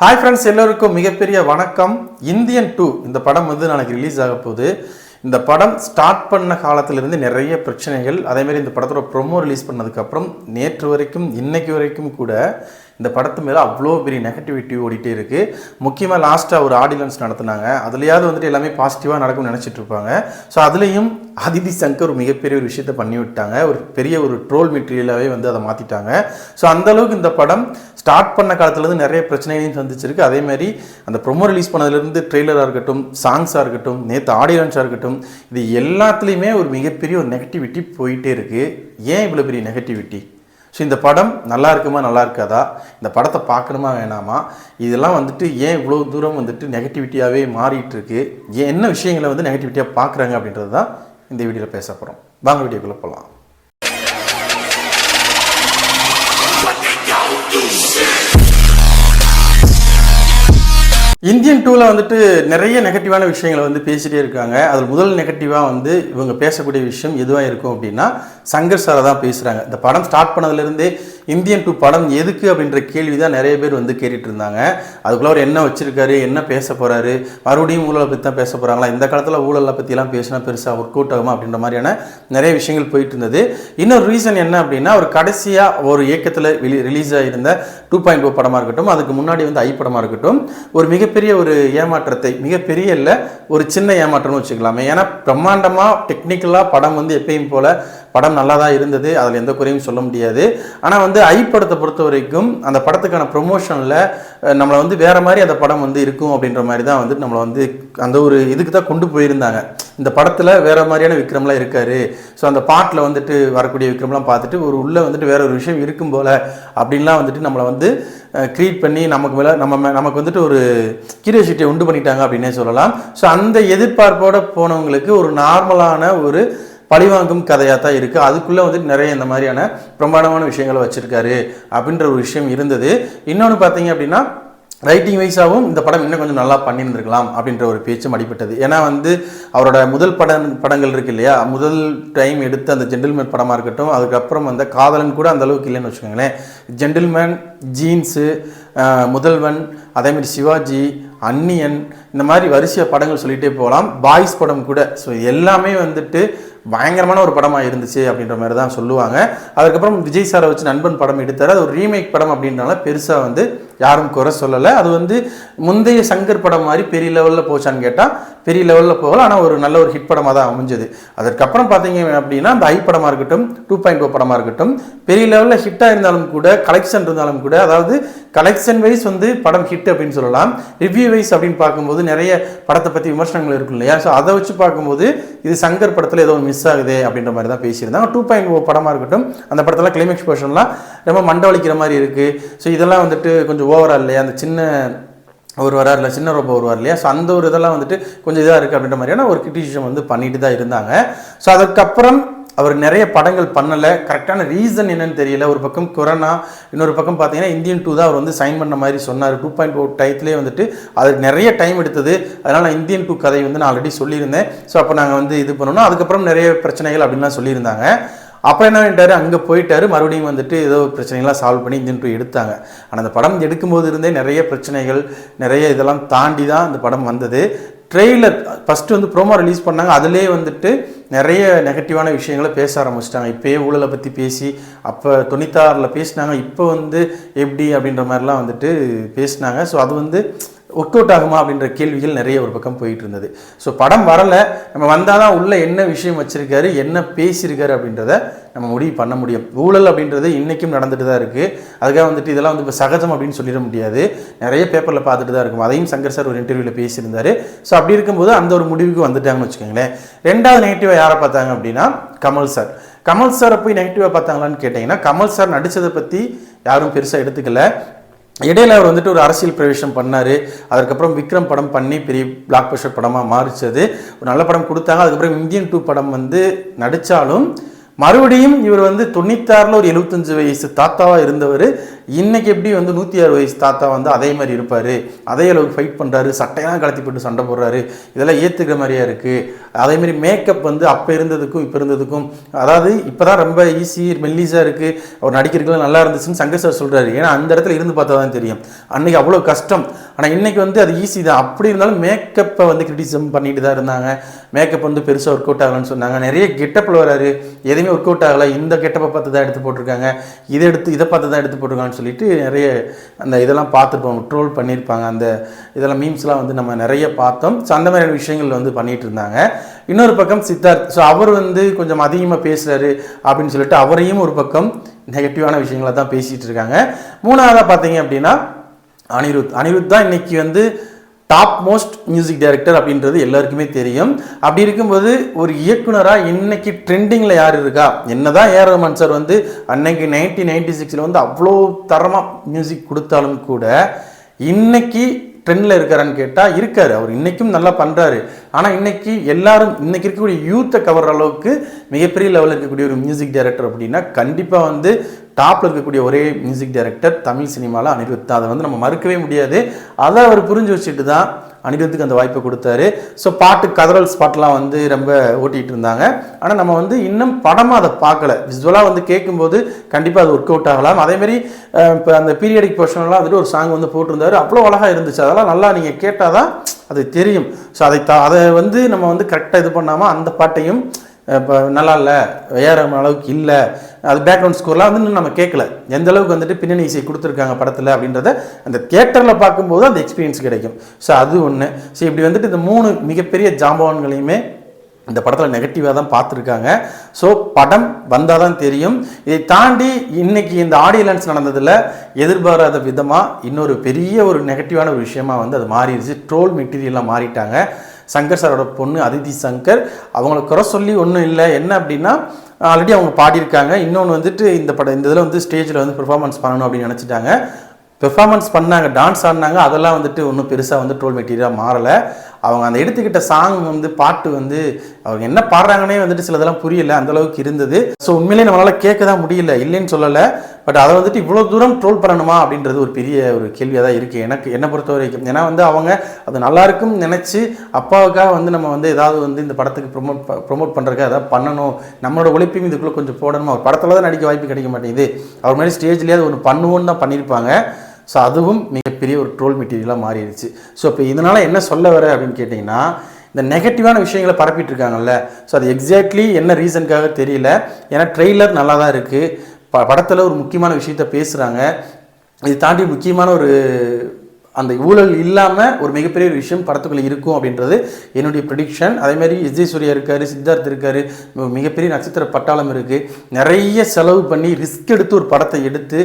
Hi friends எல்லோருக்கும் மிகப்பெரிய வணக்கம். இந்தியன் டூ இந்த படம் வந்து நாளைக்கு ரிலீஸ் ஆக போகுது. இந்த படம் ஸ்டார்ட் பண்ண காலத்திலிருந்து நிறைய பிரச்சனைகள். அதேமாதிரி இந்த படத்தோட ப்ரொமோ ரிலீஸ் பண்ணதுக்கப்புறம் நேற்று வரைக்கும் இன்னைக்கு வரைக்கும் கூட இந்த படத்து மேலே அவ்வளோ பெரிய நெகட்டிவிட்டி ஓடிட்டே இருக்குது முக்கியமாக லாஸ்ட்டாக ஒரு ஆடியன்ஸ் நடத்துனாங்க. அதுலேயாவது வந்துட்டு எல்லாமே பாசிட்டிவாக நடக்கும்னு நினச்சிட்டு இருப்பாங்க. ஸோ அதுலேயும் அதிதி சங்கர் ஒரு மிகப்பெரிய ஒரு விஷயத்தை பண்ணி விட்டாங்க ஒரு பெரிய ஒரு ட்ரோல் மெட்டீரியலாகவே வந்து அதை மாற்றிட்டாங்க ஸோ அந்தளவுக்கு இந்த படம் ஸ்டார்ட் பண்ண காலத்துலேருந்து நிறைய பிரச்சனைகளையும் சந்திச்சிருக்கு. அதேமாதிரி அந்த ப்ரொமோ ரிலீஸ் பண்ணதுலேருந்து ட்ரெய்லராக இருக்கட்டும் சாங்ஸாக இருக்கட்டும் நேற்று ஆடியன்ஸாக இருக்கட்டும் இது எல்லாத்துலேயுமே ஒரு மிகப்பெரிய ஒரு நெகட்டிவிட்டி போயிட்டே இருக்குது ஏன் இவ்வளோ பெரிய நெகட்டிவிட்டி ஸோ இந்த படம் நல்லா இருக்குமா நல்லா இருக்காதா? இந்த படத்தை பார்க்கணுமா வேணாமா? இதெல்லாம் வந்துட்டு ஏன் இவ்வளோ தூரம் வந்துட்டு நெகட்டிவிட்டியாகவே மாறிட்டு இருக்கு? ஏன் என்ன விஷயங்களை வந்து நெகட்டிவிட்டியாக பார்க்குறாங்க அப்படின்றது தான் இந்த வீடியோவில் பேச போகிறோம் வாங்க வீடியோக்குள்ளே போகலாம் இந்தியன் டூவில் வந்துட்டு நிறைய நெகட்டிவான விஷயங்களை வந்து பேசிகிட்டே இருக்காங்க. அதில் முதல் நெகட்டிவாக வந்து இவங்க பேசக்கூடிய விஷயம் எதுவாக இருக்கும் அப்படின்னா சங்கர் சாரை தான் பேசுகிறாங்க இந்த படம் ஸ்டார்ட் பண்ணதுலேருந்தே இந்தியன் டூ படம் எதுக்கு அப்படின்ற கேள்வி தான் நிறைய பேர் வந்து கேட்டுட்டு இருந்தாங்க அதுக்குள்ள அவர் என்ன வச்சிருக்காரு என்ன பேச போகிறாரு மறுபடியும் ஊழலை பற்றி தான் பேச போகிறாங்களா இந்த காலத்தில் ஊழலை பற்றிலாம் பேசினா பெருசாக ஒர்க் அவுட் ஆகுமா அப்படின்ற மாதிரியான நிறைய விஷயங்கள் போயிட்டு இருந்தது இன்னொரு ரீசன் என்ன அப்படின்னா அவர் கடைசியாக ஒரு இயக்கத்தில் ரிலீஸ் ஆகியிருந்த டூ பாயிண்ட் ஓ படமாக இருக்கட்டும் அதுக்கு முன்னாடி வந்து ஐ படமாக இருக்கட்டும் ஒரு மிகப்பெரிய ஒரு ஏமாற்றத்தை மிகப்பெரிய இல்லை ஒரு சின்ன ஏமாற்றம்னு வச்சுக்கலாமே. ஏன்னா பிரம்மாண்டமாக டெக்னிக்கலாக படம் வந்து எப்பயும் போல் படம் நல்லா தான் இருந்தது அதில் எந்த குறையும் சொல்ல முடியாது. ஆனால் வந்து ஐ படத்தை பொறுத்த வரைக்கும் அந்த படத்துக்கான ப்ரொமோஷனில் நம்மளை வந்து வேறு மாதிரி அந்த படம் வந்து இருக்கும் அப்படின்ற மாதிரி தான் வந்து நம்மளை வந்து அந்த ஒரு இதுக்கு தான் கொண்டு போயிருந்தாங்க. இந்த படத்தில் வேற மாதிரியான விக்ரம்லாம் இருக்காரு. ஸோ அந்த பாட்டில் வந்துட்டு வரக்கூடிய விக்ரம்லாம் பார்த்துட்டு ஒரு உள்ளே வந்துட்டு வேற ஒரு விஷயம் இருக்கும் போல அப்படின்லாம் வந்துட்டு நம்மளை வந்து க்ரியேட் பண்ணி நமக்கு மேலே நம்ம மே- நமக்கு வந்துட்டு ஒரு கியூரியாசிட்டியை உண்டு பண்ணிட்டாங்க அப்படின்னே சொல்லலாம். ஸோ அந்த எதிர்பார்ப்போடு போனவங்களுக்கு ஒரு நார்மலான ஒரு பழிவாங்கும் கதையாக தான் இருக்குது அதுக்குள்ளே வந்துட்டு நிறைய இந்த மாதிரியான பிரம்மாண்டமான விஷயங்களை வச்சுருக்காரு அப்படின்ற ஒரு விஷயம் இருந்தது. இன்னொன்று பார்த்தீங்க அப்படின்னா ரைட்டிங் வைஸாகவும் இந்த படம் இன்னும் கொஞ்சம் நல்லா பண்ணியிருந்திருக்கலாம் அப்படின்ற ஒரு பேச்சும் அடிபட்டது. ஏன்னா வந்து அவரோட முதல் படம் படங்கள் இருக்கு இல்லையா? முதல் டைம் எடுத்த அந்த ஜென்டில்மேன் படமாக இருக்கட்டும் அதுக்கப்புறம் அந்த காதலன் கூட அந்த அளவுக்கு இல்லைன்னு வச்சுக்கோங்களேன். ஜென்டில்மேன் ஜீன்ஸு முதல்வன் அதேமாதிரி சிவாஜி அன்னியன் இந்த மாதிரி வரிசையாக படங்கள் சொல்லிகிட்டே போகலாம். பாய்ஸ் படம் கூட. ஸோ எல்லாமே வந்துட்டு பயங்கரமான ஒரு படமாக இருந்துச்சு அப்படின்ற மாதிரி தான் சொல்லுவாங்க. அதுக்கப்புறம் விஜய் சாரை வச்சு நண்பன் படம் எடுத்தார். அது ஒரு ரீமேக் படம் அப்படின்றனால பெருசாக வந்து யாரும் குறை சொல்லலை. அது வந்து முந்தைய சங்கர் படம் மாதிரி பெரிய லெவலில் போச்சான்னு கேட்டால் பெரிய லெவலில் போகல. ஆனால் ஒரு நல்ல ஒரு ஹிட் படமாக தான் அமைஞ்சது. அதற்கப்புறம் பார்த்தீங்க அப்படின்னா அந்த ஐ படமாக இருக்கட்டும் டூ பாயிண்ட் ஓ படமாக இருக்கட்டும் பெரிய லெவலில் ஹிட்டாக இருந்தாலும் கூட கலெக்ஷன் இருந்தாலும் கூட அதாவது கலெக்ஷன் வைஸ் வந்து படம் ஹிட் அப்படின்னு சொல்லலாம். ரிவ்யூ வைஸ் அப்படின்னு பார்க்கும்போது நிறைய படத்தை பற்றி விமர்சனங்கள் இருக்கும் இல்லையா? ஸோ அதை வச்சு பார்க்கும்போது இது சங்கர் படத்தில் ஏதோ மிஸ் ஆகுது அப்படின்ற மாதிரி தான் பேசியிருந்தாங்க. டூ பாயிண்ட் ஓ படமாக இருக்கட்டும் அந்த படத்தில் கிளைமேக்ஸ் போர்ஷன்லாம் ரொம்ப மண்டவளிக்கிற மாதிரி இருக்குது ஸோ இதெல்லாம் வந்துட்டு கொஞ்சம் ஓவரால் இல்லையா? அந்த சின்ன ஒரு வரார் இல்லை சின்ன ரோபோ வருவார் இல்லையா? ஸோ அந்த ஒரு இதெல்லாம் வந்துட்டு கொஞ்சம் இதாக இருக்குது அப்படின்ற மாதிரியான ஒரு கிரிட்டிசிசம் வந்து பண்ணிட்டு தான் இருந்தாங்க. ஸோ அதுக்கப்புறம் அவர் நிறைய படங்கள் பண்ணலை. கரெக்டான ரீசன் என்னன்னு தெரியல. ஒரு பக்கம் கொரோனா இன்னொரு பக்கம் பார்த்தீங்கன்னா இந்தியன் டூ தான் அவர் வந்து சைன் பண்ண மாதிரி சொன்னார். டூ பாயிண்ட் ஃபோர் டயத்துலேயே வந்துட்டு அதுக்கு நிறைய டைம் எடுத்தது. அதனால் நான் இந்தியன் டூ கதை வந்து நான் ஆல்ரெடி சொல்லியிருந்தேன். ஸோ அப்போ நாங்கள் வந்து இது பண்ணணும் அதுக்கப்புறம் நிறைய பிரச்சனைகள் அப்படின்லாம் சொல்லியிருந்தாங்க. அப்புறம் என்ன பண்ணிட்டாரு? அங்கே போயிட்டார். மறுபடியும் வந்துட்டு ஏதோ பிரச்சனைகள்லாம் சால்வ் பண்ணி இந்தியன் டூ எடுத்தாங்க. ஆனால் அந்த படம் எடுக்கும்போது இருந்தே நிறைய பிரச்சனைகள் நிறைய இதெல்லாம் தாண்டி தான் அந்த படம் வந்தது. ட்ரெய்லர் ஃபஸ்ட்டு வந்து ப்ரோமோ ரிலீஸ் பண்ணாங்க. அதுலேயே வந்துட்டு நிறைய நெகட்டிவான விஷயங்களை பேச ஆரம்பிச்சிட்டாங்க. இப்போயே ஊழலை பற்றி பேசி அப்போ தொண்ணூத்தாறில் பேசினாங்க. இப்போ வந்து எப்படி அப்படின்ற மாதிரிலாம் வந்துட்டு பேசினாங்க. ஸோ அது வந்து ஒர்க் அவுட் ஆகுமா அப்படின்ற கேள்விகள் நிறைய ஒரு பக்கம் போயிட்டு இருந்தது. ஸோ படம் வரலை. நம்ம வந்தால் தான் உள்ளே என்ன விஷயம் வச்சுருக்காரு என்ன பேசியிருக்காரு அப்படின்றத நம்ம முடிவு பண்ண முடியும். ஊழல் அப்படின்றது இன்றைக்கும் நடந்துட்டு தான் இருக்குது அதுக்காக வந்துட்டு இதெல்லாம் வந்து இப்போ சகஜம் அப்படின்னு சொல்லிட முடியாது. நிறைய பேப்பரில் பார்த்துட்டு தான் இருக்கும். அதையும் சங்கர் சார் ஒரு இன்டர்வியூவில் பேசியிருந்தாரு. ஸோ அப்படி இருக்கும்போது அந்த ஒரு முடிவுக்கு வந்துட்டாங்கன்னு வச்சுக்கோங்களேன். ரெண்டாவது நெகட்டிவாக யாரை பார்த்தாங்க அப்படின்னா கமல் சார். கமல் சாரை போய் நெகட்டிவாக பார்த்தாங்களான்னு கேட்டிங்கன்னா கமல் சார் நடித்ததை பற்றி யாரும் பெருசாக எடுத்துக்கல. இடையில அவர் வந்துட்டு ஒரு அரசியல் பிரவேசம் பண்ணார். அதுக்கப்புறம் விக்ரம் படம் பண்ணி பெரிய பிளாக் பஸ்டர் படமாக மாறிச்சது. ஒரு நல்ல படம் கொடுத்தாங்க. அதுக்கப்புறம் இந்தியன் டூ படம் வந்து நடித்தாலும் மறுபடியும் இவர் வந்து தொண்ணூத்தாறில் ஒரு எழுபத்தஞ்சு வயசு தாத்தாவாக இருந்தவர். இன்னைக்கு எப்படி வந்து நூற்றி ஆறு வயசு தாத்தா வந்து அதே மாதிரி இருப்பார்? அதே அளவுக்கு ஃபைட் பண்ணுறாரு சட்டையெல்லாம் கலத்தி போட்டு சண்டை போடுறாரு. இதெல்லாம் ஏற்றுக்கிற மாதிரியா இருக்குது அதேமாதிரி மேக்கப் வந்து அப்போ இருந்ததுக்கும் இப்போ இருந்ததுக்கும் அதாவது இப்போ தான் ரொம்ப ஈஸி மெல்லிஸாக இருக்குது அவர் நடிக்கிறதுக்குலாம் நல்லா இருந்துச்சுன்னு சங்கர் சார் சொல்கிறாரு ஏன்னா அந்த இடத்துல இருந்து பார்த்தா தான் தெரியும். அன்னைக்கு அவ்வளோ கஷ்டம். ஆனால் இன்னைக்கு வந்து அது ஈஸி தான். அப்படி இருந்தாலும் மேக்கப்பை வந்து கிரிட்டிசம் பண்ணிட்டு தான் இருந்தாங்க. மேக்கப் வந்து பெருசாக ஒர்க் அவுட் ஆகலன்னு சொன்னாங்க. நிறைய கெட்டப்பில் வராரு. எதுவுமே ஒர்க் அவுட் ஆகலை. இந்த கெட்டப்பை பார்த்து தான் எடுத்து போட்டிருக்காங்க. இதை எடுத்து இதை பார்த்து தான் எடுத்து போட்டிருக்காங்கன்னு சொல்லிட்டு நிறைய அந்த இதெல்லாம் பார்த்துருப்போம். ட்ரோல் பண்ணியிருப்பாங்க. அந்த இதெல்லாம் மீம்ஸ்லாம் வந்து நம்ம நிறைய பார்த்தோம். ஸோ அந்த மாதிரியான விஷயங்கள் வந்து பண்ணிகிட்டு இருந்தாங்க இன்னொரு பக்கம் சித்தார்த் ஸோ அவர் வந்து கொஞ்சம் அதிகமாக பேசுகிறாரு அப்படின்னு சொல்லிட்டு அவரையும் ஒரு பக்கம் நெகட்டிவான விஷயங்களை தான் பேசிகிட்டு இருக்காங்க மூணாவதாக பார்த்தீங்க அப்படின்னா அனிருத். அனிருத் தான் இன்றைக்கி வந்து டாப் மோஸ்ட் மியூசிக் டைரக்டர் அப்படின்றது எல்லாருக்குமே தெரியும். அப்படி இருக்கும்போது ஒரு இயக்குனராக இன்னைக்கு ட்ரெண்டிங்கில் யார் இருக்கா? என்ன தான் ஏஆர் ரஹ்மான் சார் வந்து அன்னைக்கு நைன்டீன் நைன்டி சிக்ஸில் வந்து அவ்வளோ தரமாக மியூசிக் கொடுத்தாலும் கூட இன்னைக்கு ட்ரெண்டில் இருக்காரான்னு கேட்டால் இருக்கார். அவர் இன்றைக்கும் நல்லா பண்ணுறாரு ஆனால் இன்றைக்கி எல்லாரும் இன்றைக்கி இருக்கக்கூடிய யூத்தை கவர்ற அளவுக்கு மிகப்பெரிய லெவலில் இருக்கக்கூடிய ஒரு மியூசிக் டைரக்டர் அப்படின்னா கண்டிப்பாக வந்து டாப்பில் இருக்கக்கூடிய ஒரே மியூசிக் டைரக்டர் தமிழ் சினிமாவில் அனிருத். தான் அதை வந்து நம்ம மறுக்கவே முடியாது. அதை அவர் புரிஞ்சு வச்சுட்டு தான் அனிருத்துக்கு அந்த வாய்ப்பை கொடுத்தாரு. ஸோ பாட்டு கதறல் ஸ்பாட்லாம் வந்து ரொம்ப ஓட்டிகிட்டு இருந்தாங்க. ஆனால் நம்ம வந்து இன்னும் படமாக அதை பார்க்கல. விசுவலாக வந்து கேட்கும்போது கண்டிப்பாக அது ஒர்க் அவுட் ஆகலாம். அதேமாதிரி இப்போ அந்த பீரியடிக் போர்ஷன்லாம் வந்துட்டு ஒரு சாங் வந்து போட்டிருந்தாரு. அவ்வளோ அழகாக இருந்துச்சு. அதெல்லாம் நல்லா நீங்கள் கேட்டால் தான் அது தெரியும். ஸோ அதை த அதை வந்து நம்ம வந்து கரெக்டாக இது பண்ணாமல் அந்த பாட்டையும் இப்போ நல்லா இல்லை ஏற அளவுக்கு இல்லை. அது பேக்ரவுண்ட் ஸ்கோர்லாம் வந்து நம்ம கேட்கல எந்த அளவுக்கு வந்துட்டு பின்னணி இசை கொடுத்துருக்காங்க படத்தில் அப்படின்றத அந்த தியேட்டரில் பார்க்கும்போது அந்த எக்ஸ்பீரியன்ஸ் கிடைக்கும். ஸோ அது ஒன்று ஸோ இப்படி வந்துட்டு இந்த மூணு மிகப்பெரிய ஜாம்பவான்களையுமே இந்த படத்தில் நெகட்டிவாக தான் பார்த்துருக்காங்க. ஸோ படம் வந்தால் தான் தெரியும். இதை தாண்டி இன்னைக்கு இந்த ஆடியலன்ஸ் நடந்ததில் எதிர்பாராத விதமாக இன்னொரு பெரிய ஒரு நெகட்டிவான ஒரு விஷயமாக வந்து அது மாறிடுச்சு. ட்ரோல் மெட்டீரியலாக மாறிட்டாங்க. சங்கர் சாரோட பொண்ணு அதிதி சங்கர். அவங்கள குறை சொல்லி ஒன்றும் இல்லை. என்ன அப்படின்னா ஆல்ரெடி அவங்க பாடியிருக்காங்க. இன்னொன்று வந்துட்டு இந்த படம் இந்த இதில் வந்து ஸ்டேஜில் வந்து பெர்ஃபார்மன்ஸ் பண்ணணும் அப்படின்னு நினச்சிட்டாங்க. பெர்ஃபார்மன்ஸ் பண்ணாங்க டான்ஸ் ஆடினாங்க. அதெல்லாம் வந்துட்டு ஒன்றும் பெருசாக வந்து ட்ரோல் மெட்டீரியலாக மாறலை. அவங்க அந்த எடுத்துக்கிட்ட சாங் வந்து பாட்டு வந்து அவங்க என்ன பாடுறாங்கன்னே வந்துட்டு சிலதெல்லாம் புரியல அந்த அளவுக்கு இருந்தது. ஸோ உண்மையிலேயே நம்மளால் கேட்க தான் முடியல இல்லைன்னு சொல்லலை. பட் அதை வந்துட்டு இவ்வளோ தூரம் ட்ரோல் பண்ணணுமா அப்படின்றது ஒரு பெரிய ஒரு கேள்வியாக தான் இருக்குது எனக்கு என்னை பொறுத்த வரைக்கும். ஏன்னா வந்து அவங்க அது நல்லா இருக்கும்னு நினச்சி அப்பாவுக்காக வந்து நம்ம வந்து ஏதாவது வந்து இந்த படத்துக்கு ப்ரொமோட் ப்ரொமோட் பண்ணுறதுக்கு ஏதாவது பண்ணணும். நம்மளோட ஒழிப்பையும் இதுக்குள்ளே கொஞ்சம் போடணும்? அவர் படத்தில் தான் நடிக்க வாய்ப்பு கிடைக்க மாட்டேங்குது. அவர் மாதிரி ஸ்டேஜ்லேயே அது ஒன்று பண்ணுவோன்னு தான் பண்ணியிருப்பாங்க. ஸோ அதுவும் மிகப்பெரிய ஒரு ட்ரோல் மெட்டீரியலாக மாறிடுச்சு. ஸோ இப்போ இதனால் என்ன சொல்ல வர அப்படின்னு கேட்டிங்கன்னா இந்த நெகட்டிவான விஷயங்களை பரப்பிட்டு இருக்காங்கல்ல ஸோ அது எக்ஸாக்ட்லி என்ன ரீசனுக்காக தெரியல. ஏன்னா ட்ரெய்லர் நல்லா தான் இருக்குது ப படத்தில் ஒரு முக்கியமான விஷயத்த பேசுகிறாங்க இது தாண்டி முக்கியமான ஒரு அந்த ஊழல் இல்லாமல் ஒரு மிகப்பெரிய ஒரு விஷயம் படத்துக்குள்ளே இருக்கும் அப்படின்றது என்னுடைய ப்ரிடிக்ஷன் அதேமாதிரி விஜய் சூர்யா இருக்கார் சித்தார்த் இருக்கார் மிகப்பெரிய நட்சத்திர பட்டாளம் இருக்குது நிறைய செலவு பண்ணி ரிஸ்க் எடுத்து ஒரு படத்தை எடுத்து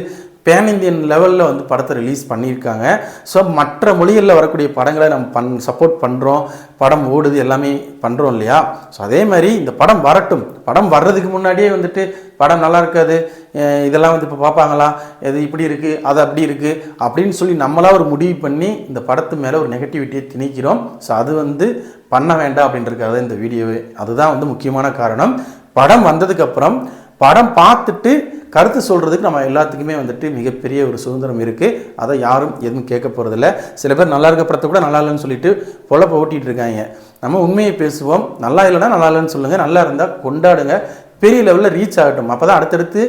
பேன் இந்தியன் லெவலில் வந்து படத்தை ரிலீஸ் பண்ணியிருக்காங்க. ஸோ மற்ற மொழிகளில் வரக்கூடிய படங்களை நம்ம பண் சப்போர்ட் பண்ணுறோம் படம் ஓடுது எல்லாமே பண்ணுறோம் இல்லையா? ஸோ அதே மாதிரி இந்த படம் வரட்டும். படம் வர்றதுக்கு முன்னாடியே வந்துட்டு படம் நல்லா இருக்காது. இதெல்லாம் வந்து இப்போ பார்ப்பாங்களா? இது இப்படி இருக்குது அது அப்படி இருக்குது அப்படின்னு சொல்லி நம்மளாக ஒரு முடிவு பண்ணி இந்த படத்து மேலே ஒரு நெகட்டிவிட்டியை திணிக்கிறோம். ஸோ அது வந்து பண்ண வேண்டாம் அப்படின்றதுக்காக இந்த வீடியோவே அதுதான் வந்து முக்கியமான காரணம். படம் வந்ததுக்கப்புறம் படம் பார்த்துட்டு கருத்து சொல்கிறதுக்கு நம்ம எல்லாத்துக்குமே வந்துட்டு மிகப்பெரிய ஒரு சுதந்திரம் இருக்குது அதை யாரும் எதுவும் கேட்க போகிறதில்ல சில பேர் நல்லா இருக்க படத்தை கூட நல்லா இல்லைன்னு சொல்லிட்டு பொழப்ப ஓட்டிகிட்டு இருக்காங்க. நம்ம உண்மையை பேசுவோம். நல்லா இல்லைன்னா நல்லா இல்லைன்னு சொல்லுங்கள் நல்லா இருந்தால் கொண்டாடுங்க. பெரிய லெவலில் ரீச் ஆகட்டும். அப்போ தான் அடுத்தடுத்து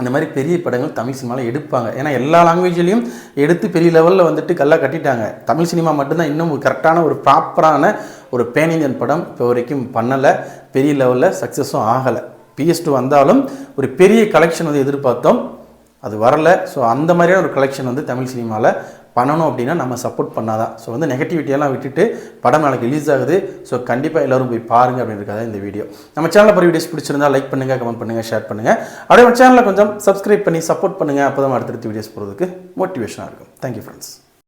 இந்த மாதிரி பெரிய படங்கள் தமிழ் சினிமாவில் எடுப்பாங்க. ஏன்னா எல்லா லாங்குவேஜ்லேயும் எடுத்து பெரிய லெவலில் வந்துட்டு கல்லாக கட்டிட்டாங்க. தமிழ் சினிமா மட்டும்தான் இன்னும் கரெக்டான ஒரு ப்ராப்பரான ஒரு பேனிஞ்சன் படம் இப்போ வரைக்கும் பண்ணலை. பெரிய லெவலில் சக்ஸஸும் ஆகலை. பிஎஸ் டூ வந்தாலும் ஒரு பெரிய கலெக்ஷன் வந்து எதிர்பார்த்தோம். அது வரலை. ஸோ அந்த மாதிரியான ஒரு கலெக்ஷன் வந்து தமிழ் சினிமாவில் பண்ணணும் அப்படின்னா நம்ம சப்போர்ட் பண்ணாதான். ஸோ வந்து நெகட்டிவிட்டியெல்லாம் விட்டுட்டு படம் நாளைக்கு ரிலீஸ் ஆகுது. ஸோ கண்டிப்பாக எல்லோரும் போய் பாருங்க அப்படின்றதுக்காக இந்த வீடியோ நம்ம சேனலில் போய் வீடியோஸ் பிடிச்சிருந்தா லைக் பண்ணுங்கள் கமெண்ட் பண்ணுங்கள் ஷேர் பண்ணுங்கள் அப்படியே நம்ம சேனலில் கொஞ்சம் சப்ஸ்கிரைப் பண்ணி சப்போர்ட் பண்ணுங்கள் அப்போ தான் அடுத்தடுத்த வீடியோஸ் போகிறதுக்கு மோட்டிவேஷனாக இருக்கும். Thank you friends